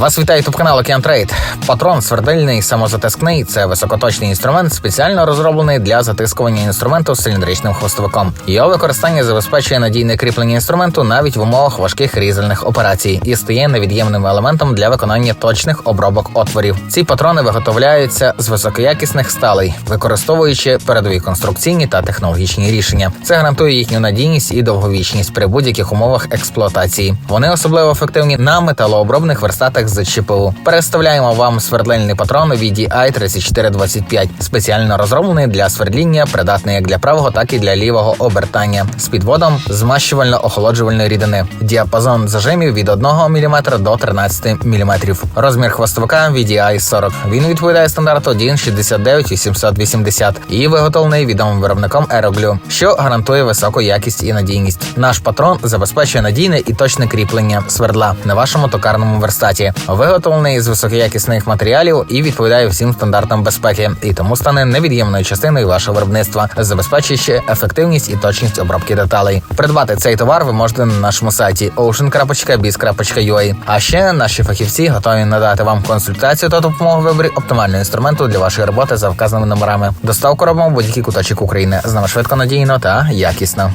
Вас вітає ютуб канал Океан Трейд. Патрон свердильний самозатискний це високоточний інструмент, спеціально розроблений для затискування інструменту з циліндричним хвостовиком. Його використання забезпечує надійне кріплення інструменту навіть в умовах важких різальних операцій і стає невід'ємним елементом для виконання точних обробок отворів. Ці патрони виготовляються з високоякісних сталей, використовуючи передові конструкційні та технологічні рішення. Це гарантує їхню надійність і довговічність при будь-яких умовах експлуатації. Вони особливо ефективні на металообробних верстатах з ЧПУ. Представляємо вам свердлильний патрон VDI 3425, спеціально розроблений для свердління, придатний як для правого, так і для лівого обертання з підводом змащувально-охолоджувальної рідини. Діапазон зажимів від 1 мм до 13 мм. Розмір хвостовика VDI 40. Він відповідає стандарту DIN 69880 і виготовлений відомим виробником Aeroglue, що гарантує високу якість і надійність. Наш патрон забезпечує надійне і точне кріплення свердла на вашому токарному верстаті, виготовлений з високоякісних матеріалів і відповідає всім стандартам безпеки, і тому стане невід'ємною частиною вашого виробництва, забезпечуючи ефективність і точність обробки деталей. Придбати цей товар ви можете на нашому сайті ocean.biz.ua. А ще наші фахівці готові надати вам консультацію та допомогу виборі оптимального інструменту для вашої роботи за вказаними номерами. Доставку робимо в будь-який куточок України. З нами швидко надійно та якісно.